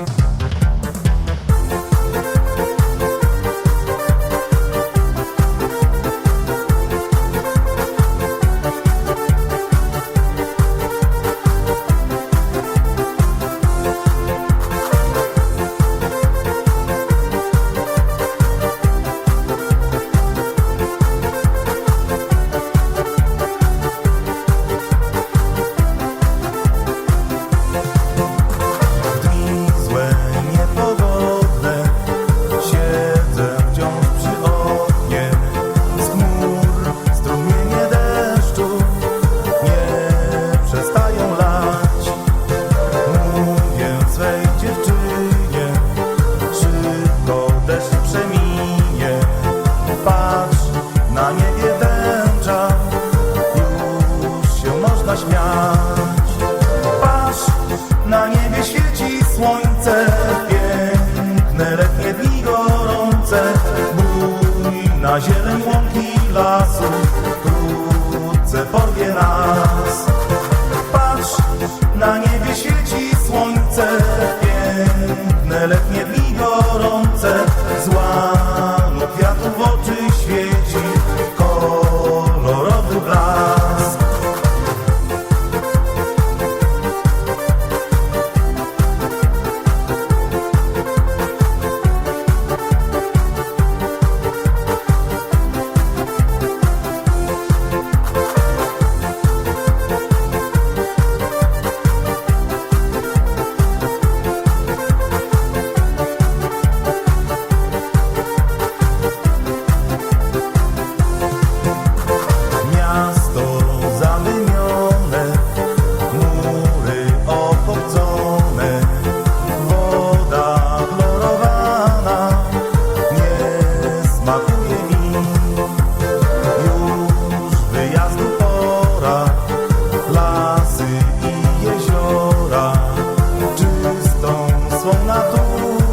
Dni Patrz, na niebie świeci słońce Piękne letnie dni gorące. Bój na zieleń łąki lasu Wkrótce porwie nas. Patrz, na niebie świeci słońce Piękne letnie dni gorące. Z łanu kwiatów w oczy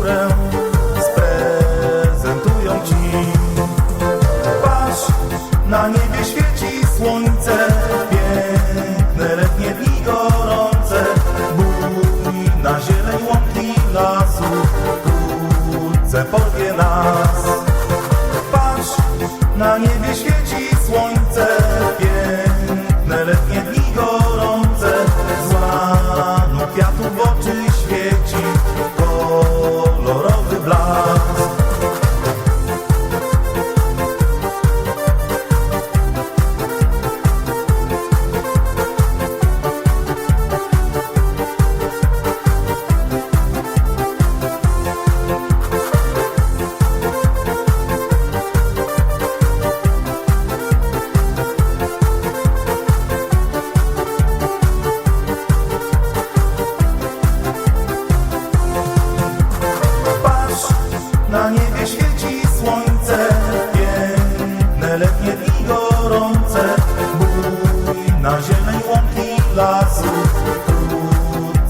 naturę sprezentują ci. Patrz, na niebie świeci słońce, piękne letnie dni gorące, bój na zieleń łąki lasu, wkrótce porwie nas. Patrz, na niebie świeci słońce, piękne letnie dni gorące,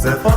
있어요? 어?